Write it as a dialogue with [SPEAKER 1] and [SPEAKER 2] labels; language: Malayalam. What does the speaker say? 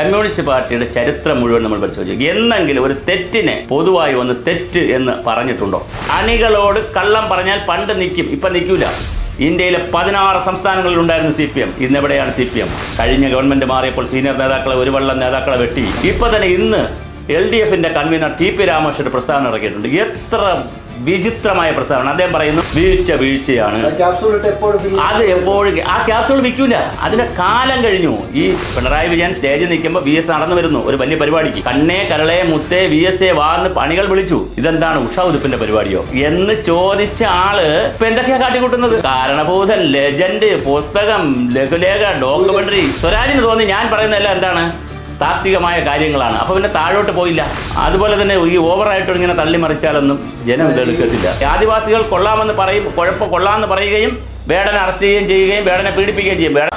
[SPEAKER 1] കമ്മ്യൂണിസ്റ്റ് പാർട്ടിയുടെ ചരിത്രം മുഴുവൻ നമ്മൾ പരിശോധിച്ചു. എന്നെങ്കിലും ഒരു തെറ്റിനെ പൊതുവായി ഒന്ന് തെറ്റ് എന്ന് പറഞ്ഞിട്ടുണ്ടോ? അണികളോട് കള്ളം പറഞ്ഞാൽ പണ്ട് നിൽക്കും ഇപ്പം നിൽക്കില്ല ഇന്ത്യയിലെ പതിനാറ് സംസ്ഥാനങ്ങളിൽ ഉണ്ടായിരുന്നു സി പി എം ഇന്നെവിടെയാണ് സി പി എം കഴിഞ്ഞ ഗവൺമെന്റ് മാറിയപ്പോൾ സീനിയർ നേതാക്കളെ ഒരു വെള്ളം നേതാക്കളെ വെട്ടി. ഇപ്പൊ തന്നെ ഇന്ന് എൽ ഡി എഫിന്റെ കൺവീനർ ടി പി രാമകൃഷ്ണൻ പ്രസ്ഥാനം ഇറക്കിയിട്ടുണ്ട്. എത്ര വിചിത്രമായ പ്രസ്താവന. അദ്ദേഹം പറയുന്നു വീഴ്ച വീഴ്ചയാണ്. അത് എപ്പോഴും ആ ക്യാപ്സൂൾ വിൽക്കൂല. അതിന്റെ കാലം കഴിഞ്ഞു. ഈ പിണറായി വിജയൻ സ്റ്റേജിൽ നിൽക്കുമ്പോൾ വി എസ് നടന്നു വരുന്നു ഒരു വലിയ പരിപാടിക്ക്. കണ്ണേ കരളെ മുത്തേ വി എസ് എ വാന്ന് പണികൾ വിളിച്ചു. ഇതെന്താണ് ഉഷ ഉതുപ്പിന്റെ പരിപാടിയോ? എന്ന് ചോദിച്ച ആൾ ഇപ്പൊ എന്തൊക്കെയാ കാട്ടിക്കൂട്ടുന്നത്? കാരണഭൂതൻ ലെജൻഡ് പുസ്തകം ലഘുലേഖ ഡോക്യുമെന്ററി സ്വരാജിന് തോന്നി ഞാൻ പറയുന്നതെല്ലാം എന്താണ്? താത്വികമായ കാര്യങ്ങളാണ്. അപ്പോൾ പിന്നെ താഴോട്ട് പോയില്ല. അതുപോലെ തന്നെ ഈ ഓവറായിട്ട് ഇങ്ങനെ തള്ളിമറിച്ചാലൊന്നും ജനം ഇതെടുക്കത്തില്ല ആദിവാസികൾ കൊള്ളാമെന്ന് പറയും കുഴപ്പം കൊള്ളാമെന്ന് പറയുകയും വേടനെ അറസ്റ്റ് ചെയ്യുകയും ചെയ്യുകയും വേടനെ പീഡിപ്പിക്കുകയും ചെയ്യും. വേട